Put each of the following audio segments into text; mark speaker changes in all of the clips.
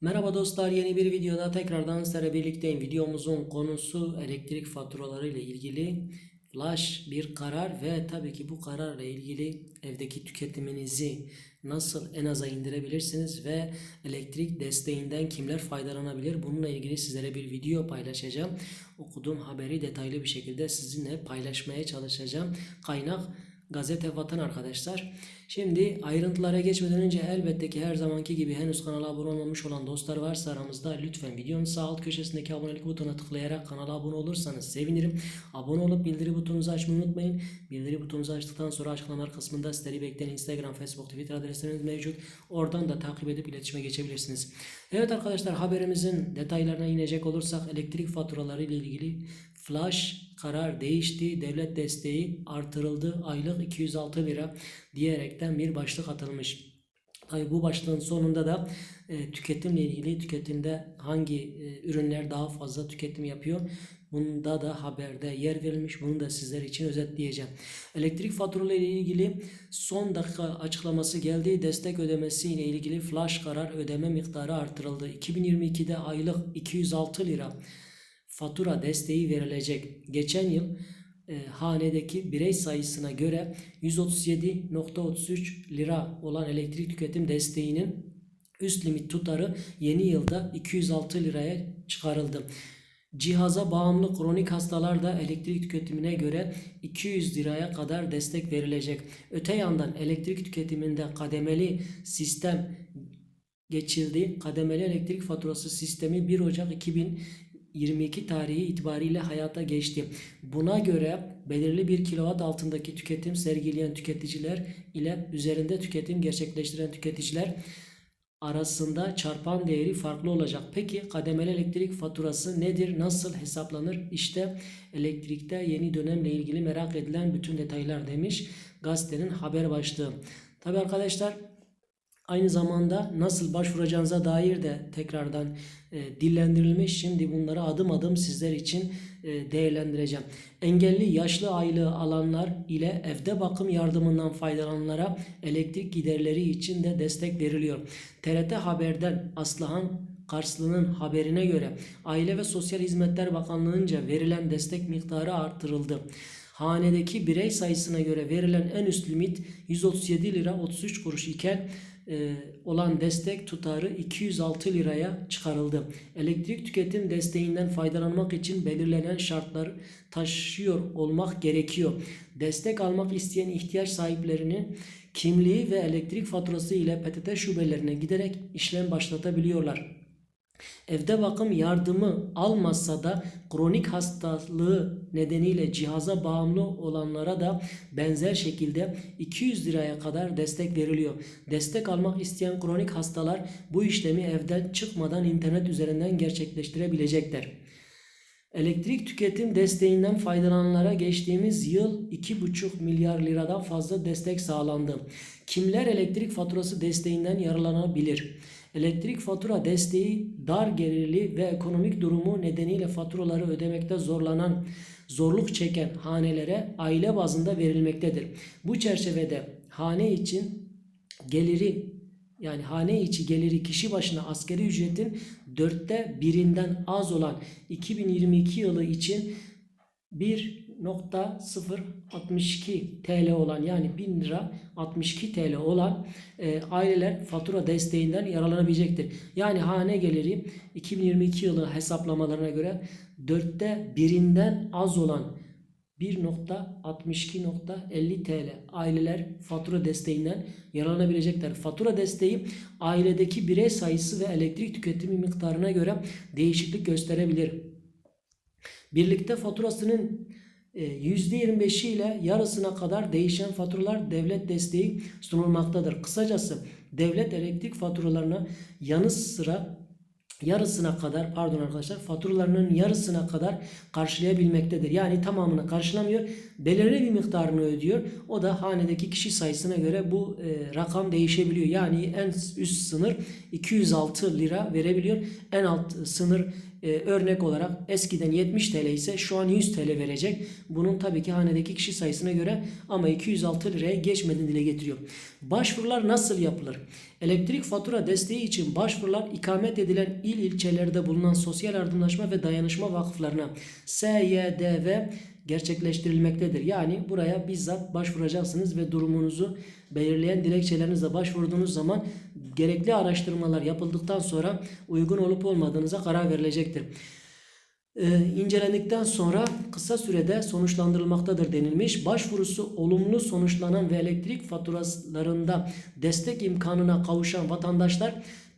Speaker 1: Merhaba dostlar yeni bir videoda tekrardan sizlerle birlikteyim. Videomuzun konusu elektrik faturaları ile ilgili flash bir karar ve tabii ki bu kararla ilgili evdeki tüketiminizi nasıl en aza indirebilirsiniz ve elektrik desteğinden kimler faydalanabilir? Bununla ilgili sizlere bir video paylaşacağım. Okuduğum haberi detaylı bir şekilde sizinle paylaşmaya çalışacağım. Kaynak Gazete Vatan arkadaşlar. Şimdi ayrıntılara geçmeden önce elbette ki her zamanki gibi henüz kanala abone olmamış olan dostlar varsa aramızda lütfen videonun sağ alt köşesindeki abonelik butonuna tıklayarak kanala abone olursanız sevinirim. Abone olup bildiri butonunuzu açmayı unutmayın. Bildiri butonunuzu açtıktan sonra açıklamalar kısmında sizleri bekleyen Instagram, Facebook, Twitter adreslerimiz mevcut. Oradan da takip edip iletişime geçebilirsiniz. Evet arkadaşlar haberimizin detaylarına inecek olursak elektrik faturaları ile ilgili flash karar değişti. Devlet desteği artırıldı. Aylık 206 lira diyerekten bir başlık atılmış. Tabii bu başlığın sonunda da e, tüketimle ilgili tüketimde hangi e, ürünler daha fazla tüketim yapıyor? Bunda da haberde yer verilmiş. Bunu da sizler için özetleyeceğim. Elektrik faturaları ile ilgili son dakika açıklaması geldi. Destek ödemesi ile ilgili flash karar ödeme miktarı artırıldı. 2022'de aylık 206 lira fatura desteği verilecek. Geçen yıl e, hanedeki birey sayısına göre 137.33 lira olan elektrik tüketim desteğinin üst limit tutarı yeni yılda 206 liraya çıkarıldı. Cihaza bağımlı kronik hastalarda elektrik tüketimine göre 200 liraya kadar destek verilecek. Öte yandan elektrik tüketiminde kademeli sistem geçildi. Kademeli elektrik faturası sistemi 1 Ocak 2000 22 tarihi itibariyle hayata geçti. Buna göre belirli bir kilowatt altındaki tüketim sergileyen tüketiciler ile üzerinde tüketim gerçekleştiren tüketiciler arasında çarpan değeri farklı olacak. Peki kademeli elektrik faturası nedir? Nasıl hesaplanır? İşte elektrikte yeni dönemle ilgili merak edilen bütün detaylar demiş gazetenin haber başlığı. Tabi arkadaşlar Aynı zamanda nasıl başvuracağınıza dair de tekrardan e, dillendirilmiş. Şimdi bunları adım adım sizler için e, değerlendireceğim. Engelli yaşlı aylığı alanlar ile evde bakım yardımından faydalananlara elektrik giderleri için de destek veriliyor. TRT Haber'den Aslıhan Karslı'nın haberine göre Aile ve Sosyal Hizmetler Bakanlığı'nca verilen destek miktarı artırıldı. Hanedeki birey sayısına göre verilen en üst limit 137 lira 33 kuruş iken olan destek tutarı 206 liraya çıkarıldı. Elektrik tüketim desteğinden faydalanmak için belirlenen şartlar taşıyor olmak gerekiyor. Destek almak isteyen ihtiyaç sahiplerinin kimliği ve elektrik faturası ile PTT şubelerine giderek işlem başlatabiliyorlar. Evde bakım yardımı almazsa da kronik hastalığı nedeniyle cihaza bağımlı olanlara da benzer şekilde 200 liraya kadar destek veriliyor. Destek almak isteyen kronik hastalar bu işlemi evden çıkmadan internet üzerinden gerçekleştirebilecekler. Elektrik tüketim desteğinden faydalananlara geçtiğimiz yıl 2,5 milyar liradan fazla destek sağlandı. Kimler elektrik faturası desteğinden yararlanabilir? Elektrik fatura desteği dar gelirli ve ekonomik durumu nedeniyle faturaları ödemekte zorlanan, zorluk çeken hanelere aile bazında verilmektedir. Bu çerçevede hane için geliri yani hane içi geliri kişi başına askeri ücretin dörtte birinden az olan 2022 yılı için 1.062 TL olan yani 1000 lira 62 TL olan e, aileler fatura desteğinden yararlanabilecektir. Yani hane geliri 2022 yılı hesaplamalarına göre dörtte birinden az olan 1.62.50 TL aileler fatura desteğinden yararlanabilecekler. Fatura desteği ailedeki birey sayısı ve elektrik tüketimi miktarına göre değişiklik gösterebilir. Birlikte faturasının %25'i ile yarısına kadar değişen faturalar devlet desteği sunulmaktadır. Kısacası devlet elektrik faturalarına yanı sıra yarısına kadar pardon arkadaşlar faturalarının yarısına kadar karşılayabilmektedir. Yani tamamını karşılamıyor. Belirli bir miktarını ödüyor. O da hanedeki kişi sayısına göre bu e, rakam değişebiliyor. Yani en üst sınır 206 lira verebiliyor. En alt sınır e, örnek olarak eskiden 70 TL ise şu an 100 TL verecek. Bunun tabii ki hanedeki kişi sayısına göre ama 206 liraya geçmediğini dile getiriyor. Başvurular nasıl yapılır? Elektrik fatura desteği için başvurular ikamet edilen il ilçelerde bulunan Sosyal Yardımlaşma ve Dayanışma Vakıflarına SYDV gerçekleştirilmektedir. Yani buraya bizzat başvuracaksınız ve durumunuzu belirleyen dilekçelerinizle başvurduğunuz zaman gerekli araştırmalar yapıldıktan sonra uygun olup olmadığınıza karar verilecektir. Ee, incelendikten sonra kısa sürede sonuçlandırılmaktadır denilmiş. Başvurusu olumlu sonuçlanan ve elektrik faturalarında destek imkanına kavuşan vatandaşlar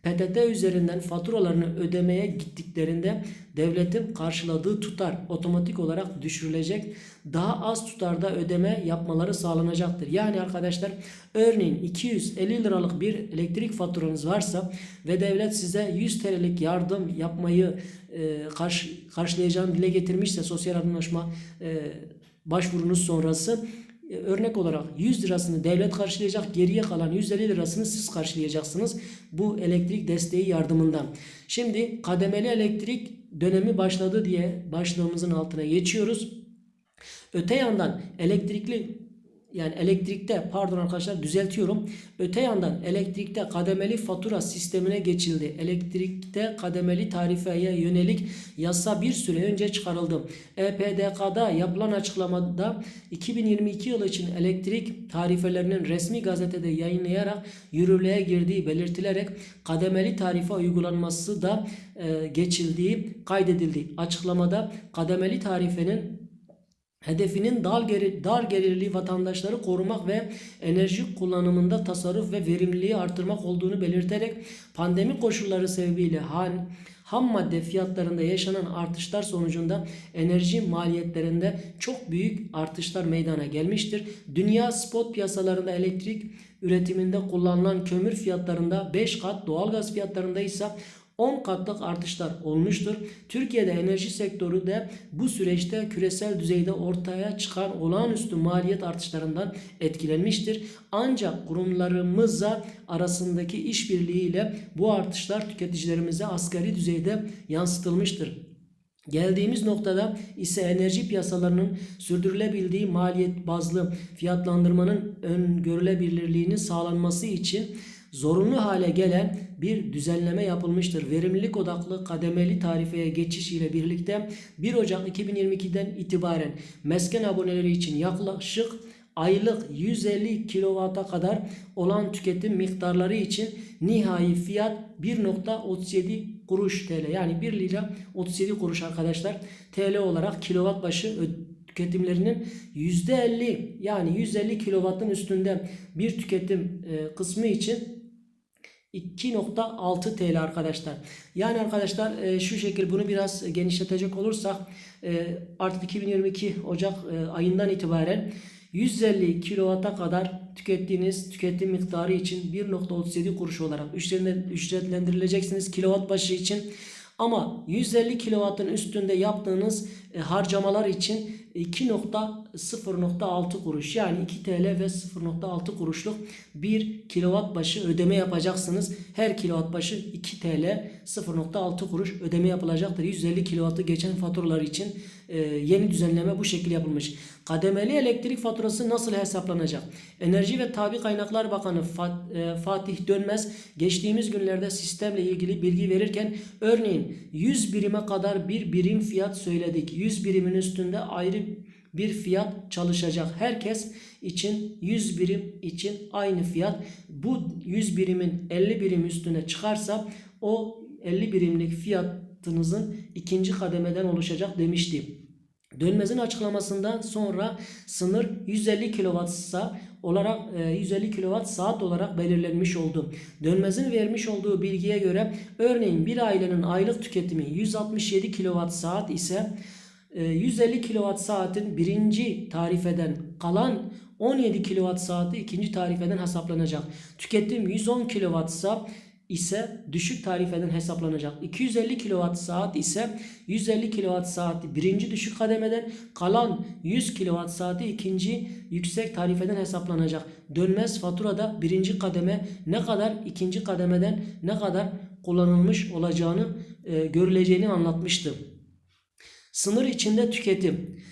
Speaker 1: PTT üzerinden faturalarını ödemeye gittiklerinde devletin karşıladığı tutar otomatik olarak düşürülecek. Daha az tutarda ödeme yapmaları sağlanacaktır. Yani arkadaşlar örneğin 250 liralık bir elektrik faturanız varsa ve devlet size 100 TL'lik yardım yapmayı e, karşı, karşılayacağını dile getirmişse sosyal yardımlaşma e, başvurunuz sonrası örnek olarak 100 lirasını devlet karşılayacak geriye kalan 150 lirasını siz karşılayacaksınız bu elektrik desteği yardımından. Şimdi kademeli elektrik dönemi başladı diye başlığımızın altına geçiyoruz. Öte yandan elektrikli yani elektrikte pardon arkadaşlar düzeltiyorum. Öte yandan elektrikte kademeli fatura sistemine geçildi. Elektrikte kademeli tarifeye yönelik yasa bir süre önce çıkarıldı. EPDK'da yapılan açıklamada 2022 yılı için elektrik tarifelerinin resmi gazetede yayınlayarak yürürlüğe girdiği belirtilerek kademeli tarife uygulanması da e, geçildiği kaydedildi. Açıklamada kademeli tarifenin Hedefinin dar, geri, dar gelirli vatandaşları korumak ve enerji kullanımında tasarruf ve verimliliği artırmak olduğunu belirterek pandemi koşulları sebebiyle han, ham madde fiyatlarında yaşanan artışlar sonucunda enerji maliyetlerinde çok büyük artışlar meydana gelmiştir. Dünya spot piyasalarında elektrik üretiminde kullanılan kömür fiyatlarında 5 kat, doğalgaz fiyatlarında ise 10 katlık artışlar olmuştur. Türkiye'de enerji sektörü de bu süreçte küresel düzeyde ortaya çıkan olağanüstü maliyet artışlarından etkilenmiştir. Ancak kurumlarımızla arasındaki işbirliğiyle bu artışlar tüketicilerimize asgari düzeyde yansıtılmıştır. Geldiğimiz noktada ise enerji piyasalarının sürdürülebildiği maliyet bazlı fiyatlandırmanın öngörülebilirliğinin sağlanması için zorunlu hale gelen bir düzenleme yapılmıştır. Verimlilik odaklı kademeli tarifeye geçiş ile birlikte 1 Ocak 2022'den itibaren mesken aboneleri için yaklaşık aylık 150 kW'a kadar olan tüketim miktarları için nihai fiyat 1.37 kuruş TL yani 1 lira 37 kuruş arkadaşlar TL olarak kilowatt başı tüketimlerinin %50 yani 150 kW'ın üstünde bir tüketim e, kısmı için 2.6 TL arkadaşlar. Yani arkadaşlar e, şu şekil bunu biraz genişletecek olursak e, artık 2022 Ocak e, ayından itibaren 150 kW'a kadar tükettiğiniz tüketim miktarı için 1.37 kuruş olarak ücretlendirileceksiniz kilowatt başı için. Ama 150 kW'ın üstünde yaptığınız e, harcamalar için 2.0.6 kuruş yani 2 TL ve 0.6 kuruşluk bir kilowatt başı ödeme yapacaksınız. Her kilowatt başı 2 TL 0.6 kuruş ödeme yapılacaktır. 150 kilowattı geçen faturalar için e, yeni düzenleme bu şekilde yapılmış. Kademeli elektrik faturası nasıl hesaplanacak? Enerji ve Tabi Kaynaklar Bakanı e, Fatih Dönmez geçtiğimiz günlerde sistemle ilgili bilgi verirken örneğin 100 birime kadar bir birim fiyat söyledik. 100 birimin üstünde ayrı bir fiyat çalışacak. Herkes için 100 birim için aynı fiyat. Bu 100 birimin 50 birim üstüne çıkarsa o 50 birimlik fiyatınızın ikinci kademeden oluşacak demiştim. Dönmez'in açıklamasından sonra sınır 150 kWh olarak 150 e, kWh saat olarak belirlenmiş oldu. Dönmez'in vermiş olduğu bilgiye göre örneğin bir ailenin aylık tüketimi 167 kWh saat ise 150 ee, kWh saatin birinci tarifeden kalan 17 kWh saati ikinci tarifeden hesaplanacak. Tüketim 110 kWh ise ise düşük tarifeden hesaplanacak. 250 kWh saat ise 150 kWh saati birinci düşük kademeden kalan 100 kWh saati ikinci yüksek tarifeden hesaplanacak. Dönmez faturada birinci kademe ne kadar ikinci kademeden ne kadar kullanılmış olacağını e, görüleceğini anlatmıştım. Sınır içinde tüketim.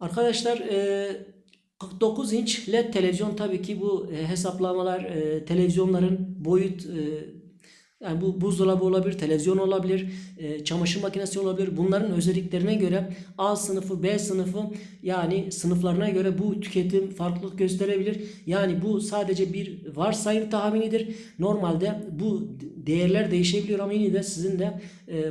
Speaker 1: Arkadaşlar e, 49 inç LED televizyon tabii ki bu e, hesaplamalar e, televizyonların boyut e, yani bu buzdolabı olabilir, televizyon olabilir, çamaşır makinesi olabilir. Bunların özelliklerine göre A sınıfı, B sınıfı yani sınıflarına göre bu tüketim farklılık gösterebilir. Yani bu sadece bir varsayım tahminidir. Normalde bu değerler değişebiliyor ama yine de sizin de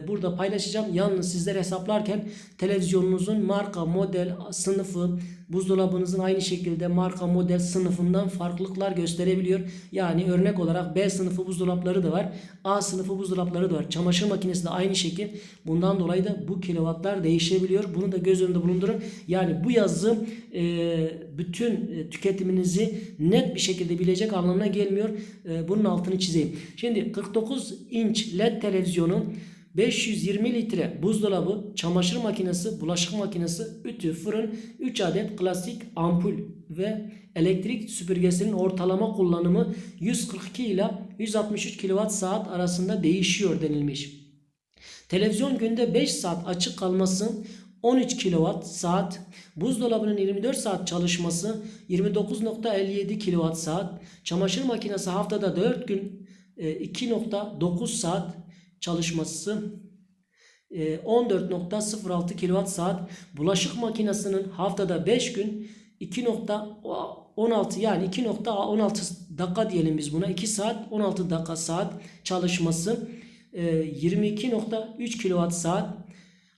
Speaker 1: burada paylaşacağım. Yalnız sizler hesaplarken televizyonunuzun marka, model, sınıfı, buzdolabınızın aynı şekilde marka, model, sınıfından farklılıklar gösterebiliyor. Yani örnek olarak B sınıfı buzdolapları da var. A sınıfı buzdolapları da var. Çamaşır makinesi de aynı şekil. Bundan dolayı da bu kilovatlar değişebiliyor. Bunu da göz önünde bulundurun. Yani bu yazı e, bütün e, tüketiminizi net bir şekilde bilecek anlamına gelmiyor. E, bunun altını çizeyim. Şimdi 49 inç LED televizyonu 520 litre buzdolabı, çamaşır makinesi, bulaşık makinesi, ütü, fırın, 3 adet klasik ampul ve elektrik süpürgesinin ortalama kullanımı 142 ile 163 kWh saat arasında değişiyor denilmiş. Televizyon günde 5 saat açık kalması 13 kWh saat, buzdolabının 24 saat çalışması 29.57 kWh saat, çamaşır makinesi haftada 4 gün e, 2.9 saat çalışması e, 14.06 kWh saat, bulaşık makinesinin haftada 5 gün 2.16 yani 2.16 dakika diyelim biz buna 2 saat 16 dakika saat çalışması e, 22.3 kWh saat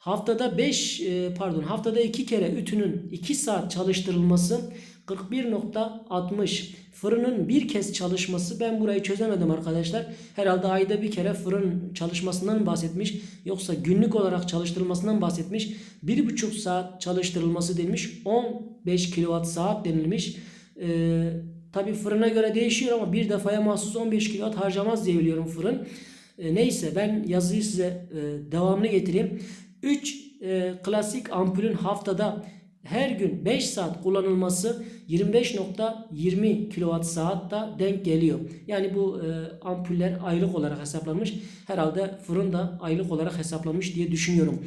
Speaker 1: haftada 5 e, pardon haftada 2 kere ütünün 2 saat çalıştırılması 41.60 fırının bir kez çalışması ben burayı çözemedim arkadaşlar. Herhalde ayda bir kere fırın çalışmasından bahsetmiş. Yoksa günlük olarak çalıştırılmasından bahsetmiş. 1,5 saat çalıştırılması denilmiş. 15 kWh saat denilmiş. Ee, Tabi fırına göre değişiyor ama bir defaya mahsus 15 kW harcamaz diye biliyorum fırın. Ee, neyse ben yazıyı size e, devamını getireyim. 3 e, klasik ampulün haftada her gün 5 saat kullanılması 25.20 kWh saat da denk geliyor. Yani bu e, ampuller aylık olarak hesaplanmış. Herhalde fırın da aylık olarak hesaplanmış diye düşünüyorum.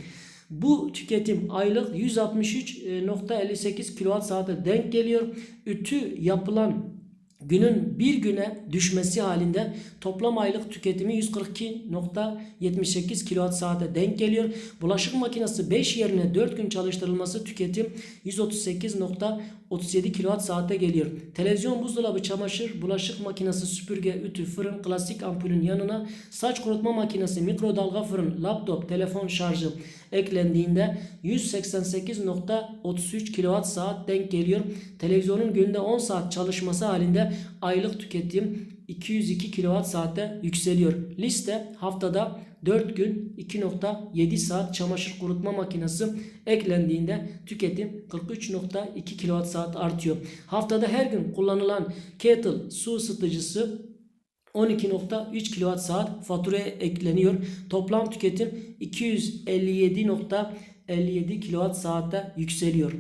Speaker 1: Bu tüketim aylık 163.58 kWh saate denk geliyor. Ütü yapılan günün bir güne düşmesi halinde toplam aylık tüketimi 142.78 kWh saate denk geliyor. Bulaşık makinesi 5 yerine 4 gün çalıştırılması tüketim 138.37 kWh saate geliyor. Televizyon, buzdolabı, çamaşır, bulaşık makinesi, süpürge, ütü, fırın, klasik ampulün yanına saç kurutma makinesi, mikrodalga fırın, laptop, telefon şarjı eklendiğinde 188.33 kWh saat denk geliyor. Televizyonun günde 10 saat çalışması halinde aylık tüketim 202 kWh saate yükseliyor. Liste haftada 4 gün 2.7 saat çamaşır kurutma makinesi eklendiğinde tüketim 43.2 kWh saat artıyor. Haftada her gün kullanılan kettle su ısıtıcısı 12.3 kWh saat faturaya ekleniyor. Toplam tüketim 257.57 kWh saatte yükseliyor.